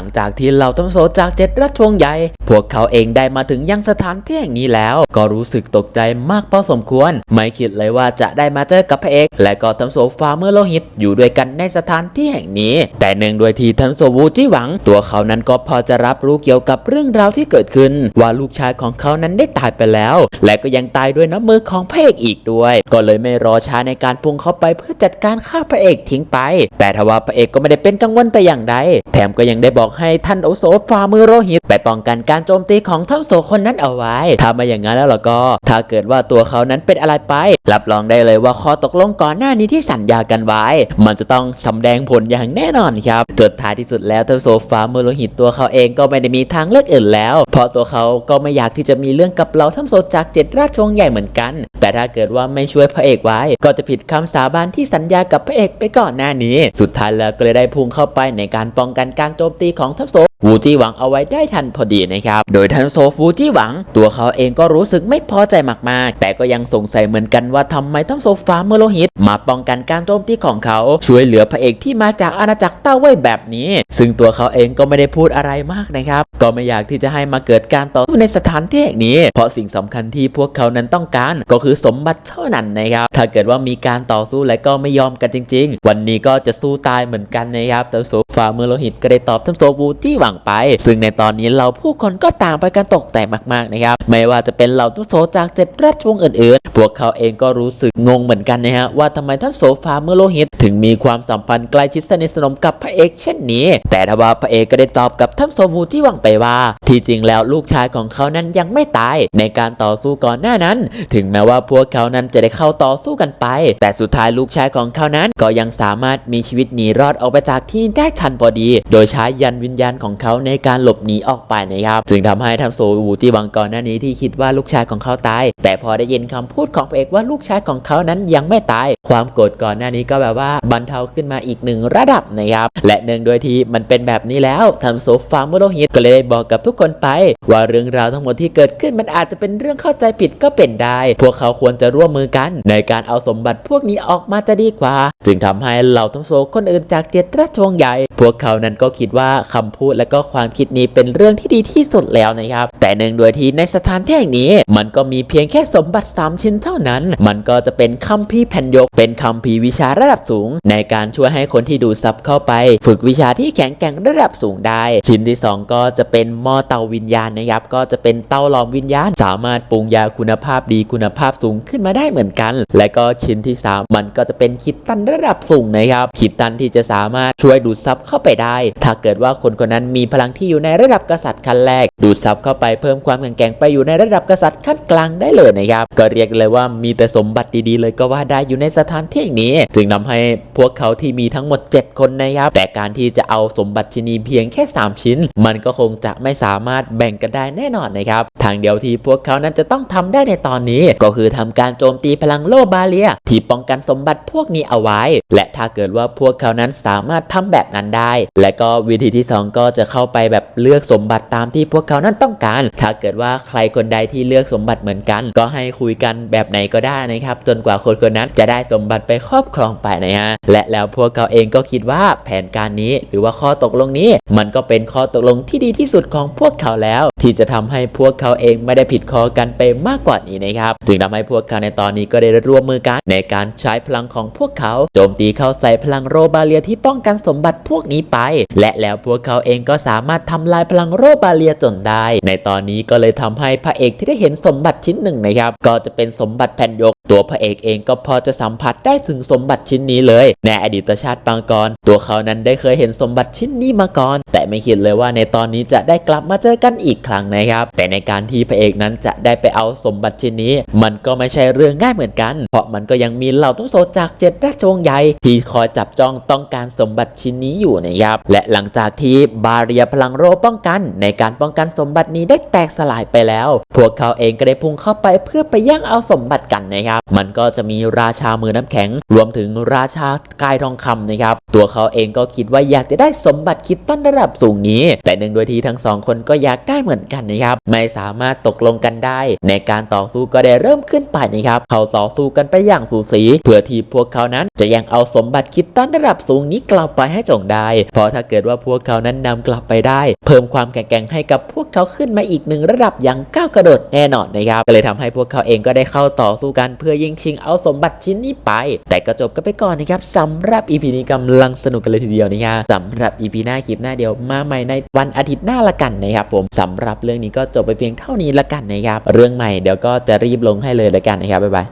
ลังจากที่เหล่าทั้งโซจากเจ็ดราชวงศ์ใหญ่ พวกเขาเองได้มาถึงยังสถานที่แห่งนี้แล้ว ก็รู้สึกตกใจมากพอสมควร ไม่คิดเลยว่าจะได้มาเจอกับพระเอก และก็ทั้งโซฟาเมื่อโลหิตอยู่ด้วยกันในสถานที่แห่งนี้ แต่เนื่องด้วยที่ทั้งโซวูจิหวัง ตัวเขานั้นก็พอจะรับรู้เกี่ยวกับเรื่องราวที่เกิดขึ้น ว่าลูกชายของเขานั้นได้ตายไปแล้ว และก็ยังตายด้วยน้ำมือของพระเอกอีกด้วย ก็เลยไม่รอช้าในการพุ่งเข้าไปเพื่อจัดการฆ่าพระเอกทิ้งไป แต่ทว่าพระเอกก็ไม่ได้เป็นกังวลแต่อย่างใดแถมก็ยังได้บอกให้ท่านโอโซฟามือโรหิตไปป้องกันการโจมตีของทั้งโซคนนั้นเอาไว้ถ้าม่อย่างนั้นแล้วล่ะก็ ถ้าเกิดว่าตัวเขานั้นเป็นอะไรไป รับรองได้เลยว่าข้อตกลงก่อนหน้านี้ที่สัญญากันไว้ มันจะต้องสำแดงผลอย่างแน่นอนครับจนท้ายที่สุดแล้วทั้งโซฟามือโลหิตตัวเขาเองก็ไม่ได้มีทางเลือกอื่นแล้ว เพราะตัวเขาก็ไม่อยากที่จะมีเรื่องกับเราทั้งโซจากเจ็ดราชวงศ์ใหญ่เหมือนกัน แต่ถ้าเกิดว่าไม่ช่วยพระเอกไว้ ก็จะผิดคำสาบานที่สัญญากับพระเอกไปก่อนหน้านี้ สุดท้ายแล้วก็เลยได้พุ่งเข้าไปในการป้องกันการโจมตีของทัพโซ ฟูจิหวังเอาไว้ได้ทันพอดีนะครับ โดยทันโซฟูจิหวัง ตัวเขาเองก็รู้สึกไม่พอใจมากๆ แต่ก็ยังสงสัยเหมือนกันว่าทำไมทั้งโซฟาเมโลหิต มาป้องกันการโจมตีของเขา ช่วยเหลือพระเอกที่มาจากอาณาจักรเต้าเว่ยแบบนี้ ซึ่งตัวเขาเองก็ไม่ได้พูดอะไรมากนะครับ ก็ไม่อยากที่จะให้มาเกิดการต่อสู้ในสถานที่แห่งนี้ เพราะสิ่งสำคัญที่พวกเขานั้นต้องการก็คือสมบัติเท่านั้นนะครับ ถ้าเกิดว่ามีการต่อสู้และก็ไม่ยอมกันจริง ๆ วันนี้ก็จะสู้ตายเหมือนกันนะครับแต่โซฟาเมโลหิตก็ได้ตอบทั้งโซบูที่หวังไป ซึ่งในตอนนี้เราผู้คนก็ต่างไปกันตกแต่มากๆนะครับ ไม่ว่าจะเป็นเหล่าทุกโซจากเจ็ดราชวงศ์อื่นๆ พวกเขาเองก็รู้สึกงงเหมือนกันนะฮะว่าทำไมท่านโซฟาเมอร์โลหิต ถึงมีความสัมพันธ์ใกล้ชิดสนิทสนมกับพระเอกเช่นนี้ แต่ทว่าพระเอกก็ได้ตอบกับท่านโซบูที่หวังไปว่า ที่จริงแล้วลูกชายของเขานั้นยังไม่ตายในการต่อสู้ก่อนหน้านั้น ถึงแม้ว่าพวกเขานั้นจะได้เข้าต่อสู้กันไป แต่สุดท้ายลูกชายของเขานั้นก็ยังสามารถมีชีวิตหนีรอดออกไปจากที่ได้ทันพอดี โดยใช้ยันวิญญาณของเขาในการหลบหนีออกไปนะครับจึงทำให้ท่าโซบูที่หวังก่อนหน้านี้ที่คิดว่าลูกชายของเขาตาย แต่พอได้ยินคำพูดของพระเอกว่าลูกชายของเขานั้นยังไม่ตาย ความโกรธก่อนหน้านี้ก็แบบว่าบรรเทาขึ้นมาอีกหนึ่งระดับนะครับและเนื่องด้วยที่มันเป็นแบบนี้แล้วท่าโซฟาร์มโลหิตก็เลยได้บอกกับทุกคนไป ว่าเรื่องราวทั้งหมดที่เกิดขึ้นมันอาจจะเป็นเรื่องเข้าใจผิดก็เป็นได้ พวกเขาควรจะร่วมมือกัน ในการเอาสมบัติพวกนี้ออกมาจะดีกว่า จึงทำให้เหล่าทั้งโซคนอื่นจากเจ็ดราชวงศ์ใหญ่ พวกเขานั้นก็คิดว่าคำพูดและก็ความคิดนี้เป็นเรื่องที่ดีที่สุดแล้วนะครับ แต่เนื่องด้วยที่ในสถานที่แห่งนี้ มันก็มีเพียงแค่สมบัติ 3 ชิ้นเท่านั้น มันก็จะเป็นคัมภีร์แผ่นยก เป็นคัมภีร์วิชาระดับสูง ในการช่วยให้คนที่ดูซับเข้าไป ฝึกวิชาที่แข็งแกร่งระดับสูงได้ ชิ้นที่ 2 ก็จะเป็นหม้อเตาวิญญาณนะครับก็จะเป็นเตาหลอมวิญญาณ สามารถปรุงยาคุณภาพดีคุณภาพสูงขึ้นมาได้เหมือนกัน และก็ชิ้นที่ 3 มันก็จะเป็นคิดตันระดับสูงนะครับคิดตันที่จะสามารถช่วยดูดซับเข้าไปได้ ถ้าเกิดว่าคนคนนั้นมีีพลังที่อยู่ในระดับกษัตริย์ขั้นแรก ดูดซับเข้าไปเพิ่มความแข็งแกร่งไปอยู่ในระดับกษัตริย์ขั้นกลางได้เลยนะครับ ก็เรียกเลยว่ามีแต่สมบัติดีๆ เลยก็ว่าได้อยู่ในสถานที่นี้ จึงนำให้พวกเขาที่มีทั้งหมด 7 คนนะครับแต่การที่จะเอาสมบัติชินีเพียงแค่ 3 ชิ้น มันก็คงจะไม่สามารถแบ่งกันได้แน่นอนนะครับทางเดียวที่พวกเขานั้นจะต้องทำได้ในตอนนี้ ก็คือทำการโจมตีพลังโลบาเลีย ที่ป้องกันสมบัติพวกนี้เอาไว้ และถ้าเกิดว่าพวกเขานั้นสามารถทำแบบนั้นได้ และก็วิธีที่ 2 ก็จะเข้าไปแบบเลือกสมบัติตามที่พวกเขานั้นต้องการ ถ้าเกิดว่าใครคนใดที่เลือกสมบัติเหมือนกัน ก็ให้คุยกันแบบไหนก็ได้นะครับ จนกว่าคนคนนั้นจะได้สมบัติไปครอบครองไปนะฮะ และแล้วพวกเขาเองก็คิดว่าแผนการนี้หรือว่าข้อตกลงนี้ มันก็เป็นข้อตกลงที่ดีที่สุดของพวกเขาแล้ว ที่จะทำให้พวกเขาเองไม่ได้ผิดคอกันไปมากกว่านี้นะครับ จึงทำให้พวกเขาในตอนนี้ก็ได้ร่วมมือกันในการใช้พลังของพวกเขาโจมตีเข้าใส่พลังโรบาเลียที่ป้องกันสมบัติพวกนี้ไป และแล้วพวกเขาเองก็สามารถทำลายพลังโรบาเลียจนได้ ในตอนนี้ก็เลยทำให้พระเอกที่ได้เห็นสมบัติชิ้นหนึ่งนะครับ ก็จะเป็นสมบัติแผ่นยก ตัวพระเอกเองก็พอจะสัมผัสได้ถึงสมบัติชิ้นนี้เลย ในอดีตชาติปางกรตัวเขานั้นได้เคยเห็นสมบัติชิ้นนี้มาก่อน แต่ไม่คิดเลยว่าในตอนนี้จะได้กลับมาเจอกันอีกครั้งนะครับ แต่ในการที่พระเอกนั้นจะได้ไปเอาสมบัติชิ้นนี้ มันก็ไม่ใช่เรื่องง่ายเหมือนกัน เพราะมันก็ยังมีเหล่าต้องโซจากเจ็ดราชวงศ์ใหญ่ที่คอยจับจ้องต้องการสมบัติชิ้นนี้อยู่นะครับและหลังจากที่บาเรียพลังโรป้องกัน ในการป้องกันสมบัตินี้ได้แตกสลายไปแล้ว พวกเขาเองก็ได้พุ่งเข้าไปเพื่อไปย่างเอาสมบัติกันนะครับมันก็จะมีราชามือน้ำแข็ง รวมถึงราชากายทองคำนะครับ ตัวเขาเองก็คิดว่าอยากจะได้สมบัติคิดตั้นระดับสูงนี้ แต่เนื่องด้วยที่ทั้งสองคนก็อยากได้เหมือนกันนะครับ ไม่สามารถตกลงกันได้ ในการต่อสู้ก็ได้เริ่มขึ้นไปนะครับ เขาต่อสู้กันไปอย่างสูสี เพื่อที่พวกเขานั้น จะยังเอาสมบัติคิดตันระดับสูงนี้กลับไปให้จงได้ เพราะถ้าเกิดว่าพวกเขานั้นนำกลับไปได้ เพิ่มความแข็งแกร่งให้กับพวกเขาขึ้นมาอีกหนึ่งระดับอย่างก้าวกระโดดแน่นอนนะครับก็เลยทำให้พวกเขาเองก็ได้เข้าต่อสู้กัน เพื่อยิงชิงเอาสมบัติชิ้นนี้ไป แต่ก็จบกันไปก่อนนะครับสำหรับ EP นี้กำลังสนุกกันเลยทีเดียวนะครับสำหรับ EP หน้าคลิปหน้าเดียวมาใหม่ในวันอาทิตย์หน้าละกันนะครับผมสำหรับเรื่องนี้ก็จบไปเพียงเท่านี้ละกันนะครับเรื่องใหม่เดี๋ยวก็จะรีบลงให้เลยละกันนะครับบ๊ายบาย